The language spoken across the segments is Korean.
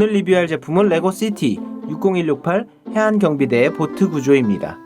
오늘 리뷰할 제품은 레고 시티 60168 해안경비대의 보트 구조입니다.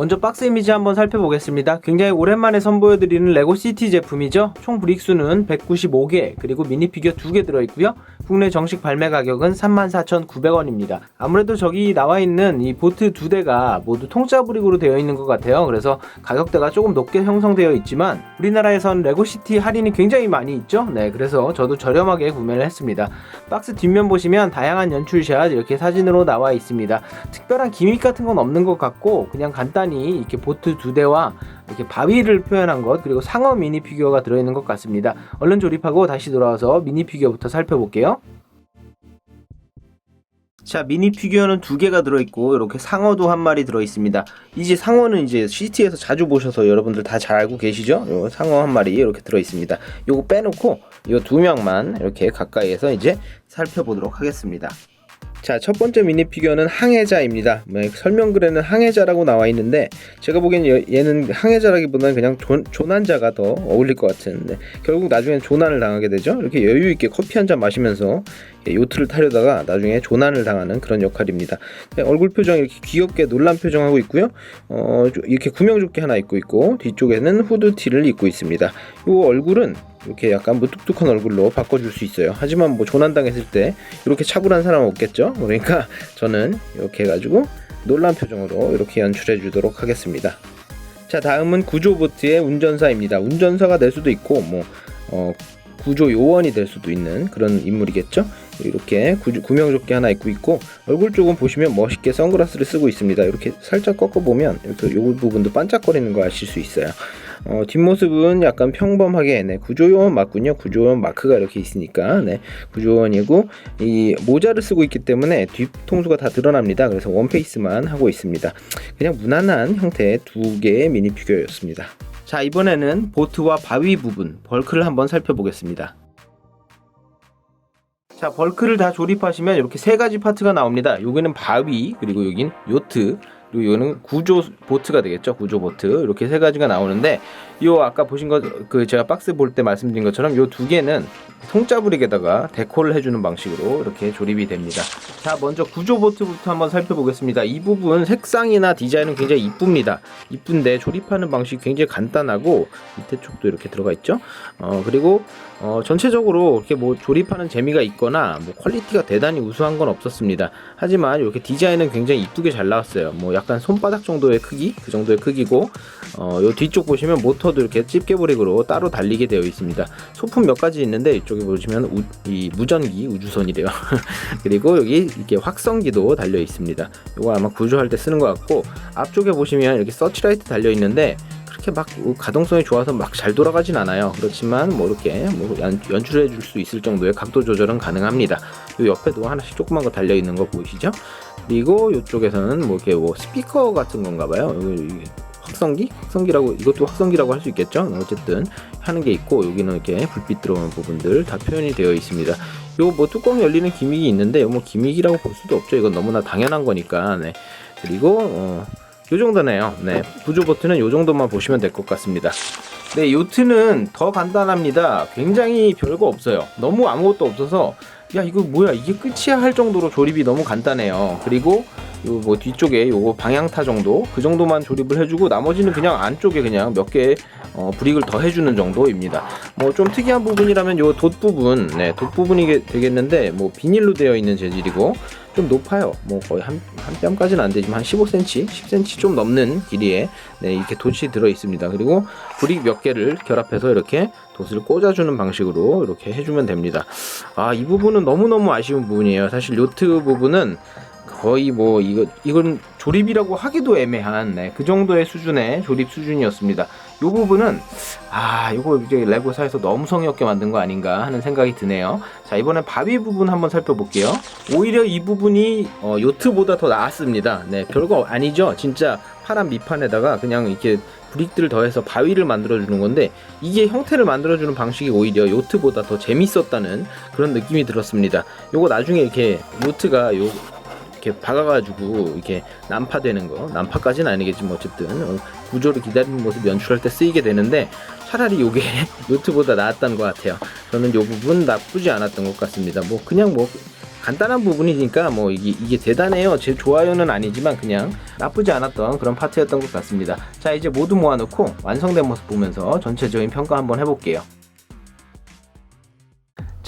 먼저 박스 이미지 한번 살펴보겠습니다. 굉장히 오랜만에 선보여드리는 레고 시티 제품이죠. 총 브릭수는 195개, 그리고 미니피규어 2개 들어있고요. 국내 정식 발매 가격은 34,900원입니다. 아무래도 저기 나와 있는 이 보트 두 대가 모두 통짜 브릭으로 되어 있는 것 같아요. 그래서 가격대가 조금 높게 형성되어 있지만 우리나라에선 레고 시티 할인이 굉장히 많이 있죠. 네, 그래서 저도 저렴하게 구매를 했습니다. 박스 뒷면 보시면 다양한 연출샷 이렇게 사진으로 나와 있습니다. 특별한 기믹 같은 건 없는 것 같고 그냥 간단히 이렇게 보트 두 대와 이렇게 바위를 표현한 것 그리고 상어 미니 피규어가 들어있는 것 같습니다. 얼른 조립하고 다시 돌아와서 미니 피규어부터 살펴볼게요. 자 미니 피규어는 두 개가 들어있고 이렇게 상어도 한 마리 들어있습니다. 이제 상어는 이제 CT에서 자주 보셔서 여러분들 다 잘 알고 계시죠? 요 상어 한 마리 이렇게 들어있습니다. 요거 빼놓고 이두 명만 이렇게 가까이에서 이제 살펴보도록 하겠습니다. 자, 첫 번째 미니 피규어는 항해자입니다. 뭐, 설명글에는 항해자라고 나와 있는데 제가 보기엔 얘- 얘는 항해자라기보다는 그냥 조, 조난자가 더 어울릴 것 같은데 결국 나중엔 조난을 당하게 되죠. 이렇게 여유 있게 커피 한 잔 마시면서 예, 요트를 타려다가 나중에 조난을 당하는 그런 역할입니다. 네, 얼굴 표정 이렇게 귀엽게 놀란 표정하고 있고요. 어, 조- 이렇게 구명조끼 하나 입고 있고 뒤쪽에는 후드티를 입고 있습니다. 요 얼굴은 이렇게 약간 무뚝뚝한 얼굴로 바꿔줄 수 있어요. 하지만 뭐 조난당했을 때 이렇게 차분한 사람은 없겠죠. 그러니까 저는 이렇게 해가지고 놀란 표정으로 이렇게 연출해 주도록 하겠습니다. 자 다음은 구조보트의 운전사입니다. 운전사가 될 수도 있고 뭐 어, 구조 요원이 될 수도 있는 그런 인물이겠죠. 이렇게 구, 구명조끼 하나 입고 있고 얼굴 쪽은 보시면 멋있게 선글라스를 쓰고 있습니다. 이렇게 살짝 꺾어 보면 이렇게 요 부분도 반짝거리는 거 아실 수 있어요. 어, 뒷모습은 약간 평범하게 네, 구조요원 맞군요. 구조요원 마크가 이렇게 있으니까 네, 구조원이고 이 모자를 쓰고 있기 때문에 뒤통수가 다 드러납니다. 그래서 원페이스만 하고 있습니다. 그냥 무난한 형태의 두 개의 미니 피규어였습니다. 자 이번에는 보트와 바위 부분 벌크를 한번 살펴보겠습니다. 자 벌크를 다 조립하시면 이렇게 세 가지 파트가 나옵니다. 여기는 바위 그리고 여긴 요트 그리고 이거는 구조 보트가 되겠죠. 구조 보트 이렇게 세 가지가 나오는데 요 아까 보신 것 그 제가 박스 볼 때 말씀드린 것처럼 요 두 개는 통짜브릭에다가 데코를 해주는 방식으로 이렇게 조립이 됩니다. 자 먼저 구조 보트부터 한번 살펴보겠습니다. 이 부분 색상이나 디자인은 굉장히 이쁩니다. 이쁜데 조립하는 방식이 굉장히 간단하고 밑에 쪽도 이렇게 들어가 있죠. 어 그리고 어, 전체적으로 이렇게 뭐 조립하는 재미가 있거나 뭐 퀄리티가 대단히 우수한 건 없었습니다. 하지만 이렇게 디자인은 굉장히 이쁘게 잘 나왔어요. 뭐 약간 손바닥 정도의 크기, 그 정도의 크기고, 어, 요 뒤쪽 보시면 모터 도 이렇게 집게브릭으로 따로 달리게 되어 있습니다. 소품 몇 가지 있는데 이쪽에 보시면 우, 이 무전기 우주선이래요. 그리고 여기 이렇게 확성기도 달려 있습니다. 이거 아마 구조할 때 쓰는 것 같고 앞쪽에 보시면 이렇게 서치라이트 달려 있는데 그렇게 막 가동성이 좋아서 막 잘 돌아가진 않아요. 그렇지만 뭐 이렇게 뭐 연, 연출해 줄 수 있을 정도의 각도 조절은 가능합니다. 요 옆에도 하나씩 조그만 거 달려 있는 거 보이시죠? 그리고 이쪽에서는 뭐 이렇게 뭐 스피커 같은 건가 봐요. 확성기? 확성기라고 이것도 확성기라고 할 수 있겠죠? 어쨌든 하는 게 있고 여기는 이렇게 불빛 들어오는 부분들 다 표현이 되어 있습니다. 요 뭐 뚜껑 열리는 기믹이 있는데 뭐 기믹이라고 볼 수도 없죠. 이건 너무나 당연한 거니까. 네. 그리고 어, 요 정도네요. 네. 구조 버튼은 요 정도만 보시면 될 것 같습니다. 네, 요트는 더 간단합니다. 굉장히 별거 없어요. 너무 아무것도 없어서 야 이거 뭐야 이게 끝이야 할 정도로 조립이 너무 간단해요. 그리고 요뭐 뒤쪽에 요거 방향타 정도 그 정도만 조립을 해주고 나머지는 그냥 안쪽에 그냥 몇개 어, 브릭을 더 해주는 정도입니다. 뭐 좀 특이한 부분이라면 요 돛 부분, 네, 돛 부분이 되겠는데 뭐 비닐로 되어 있는 재질이고 좀 높아요. 뭐 거의 한, 한 뼘까지는 안 되지만 한 15cm, 10cm 좀 넘는 길이에 네, 이렇게 돛이 들어 있습니다. 그리고 브릭 몇 개를 결합해서 이렇게 돛을 꽂아주는 방식으로 이렇게 해주면 됩니다. 아, 이 부분은 너무너무 아쉬운 부분이에요. 사실 요트 부분은 거의 뭐 이거 이건 조립이라고 하기도 애매한 네, 그 정도의 수준의 조립 수준이었습니다. 이 부분은 아 이거 이제 레고사에서 너무 성의 없게 만든 거 아닌가 하는 생각이 드네요. 자 이번엔 바위 부분 한번 살펴볼게요. 오히려 이 부분이 어, 요트보다 더 나았습니다. 네 별거 아니죠. 진짜 파란 밑판에다가 그냥 이렇게 브릭들을 더해서 바위를 만들어 주는 건데 이게 형태를 만들어 주는 방식이 오히려 요트보다 더 재밌었다는 그런 느낌이 들었습니다. 요거 나중에 이렇게 요트가 요 이렇게 박아가지고 이렇게 난파되는 거 난파까지는 아니겠지만 어쨌든 어, 구조를 기다리는 모습 연출할 때 쓰이게 되는데 차라리 요게 노트보다 나았던 것 같아요. 저는 요 부분 나쁘지 않았던 것 같습니다. 뭐 그냥 뭐 간단한 부분이니까 뭐 이게, 이게 대단해요. 제 좋아요는 아니지만 그냥 나쁘지 않았던 그런 파트였던 것 같습니다. 자 이제 모두 모아놓고 완성된 모습 보면서 전체적인 평가 한번 해볼게요.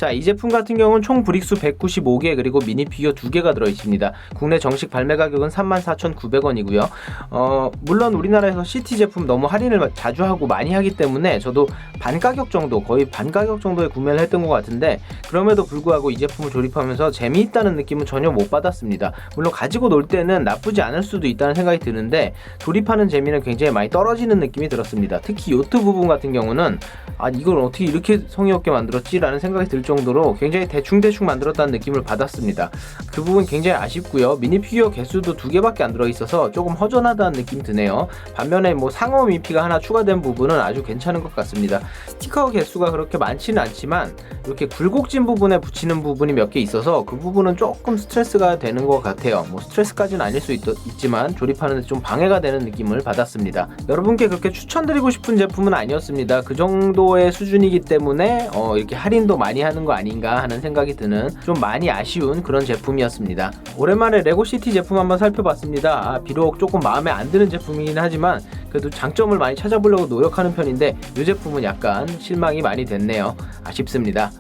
자, 이 제품 같은 경우는 총 브릭수 195개 그리고 미니 피규어 2개가 들어 있습니다. 국내 정식 발매 가격은 34,900원이고요. 어, 물론 우리나라에서 CT 제품 너무 할인을 자주 하고 많이 하기 때문에 저도 반 가격 정도, 거의 반 가격 정도에 구매를 했던 것 같은데 그럼에도 불구하고 이 제품을 조립하면서 재미있다는 느낌은 전혀 못 받았습니다. 물론 가지고 놀 때는 나쁘지 않을 수도 있다는 생각이 드는데 조립하는 재미는 굉장히 많이 떨어지는 느낌이 들었습니다. 특히 요트 부분 같은 경우는 아 이걸 어떻게 이렇게 성의 없게 만들었지라는 생각이 들 정도 로 굉장히 대충대충 만들었다는 느낌을 받았습니다. 그 부분 굉장히 아쉽고요. 미니 피규어 개수도 두 개밖에 안 들어 있어서 조금 허전하다는 느낌 드네요. 반면에 뭐 상어 미피가 하나 추가된 부분은 아주 괜찮은 것 같습니다. 스티커 개수가 그렇게 많지는 않지만 이렇게 굴곡진 부분에 붙이는 부분이 몇 개 있어서 그 부분은 조금 스트레스가 되는 것 같아요. 뭐 스트레스까지는 아닐 수 있, 지만 조립하는 데 좀 방해가 되는 느낌을 받았습니다. 여러분께 그렇게 추천드리고 싶은 제품은 아니었습니다. 그 정도의 수준이기 때문에 어, 이렇게 할인도 많이 하는 거 아닌가 하는 생각이 드는 좀 많이 아쉬운 그런 제품이었습니다. 오랜만에 레고시티 제품 한번 살펴봤습니다. 아, 비록 조금 마음에 안 드는 제품이긴 하지만 그래도 장점을 많이 찾아보려고 노력하는 편인데 이 제품은 약간 실망이 많이 됐네요. 아쉽습니다.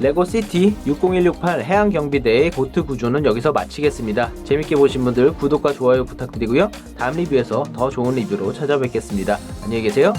레고시티 60168 해양경비대의 보트 구조는 여기서 마치겠습니다. 재밌게 보신 분들 구독과 좋아요 부탁드리고요. 다음 리뷰에서 더 좋은 리뷰로 찾아뵙겠습니다. 안녕히 계세요.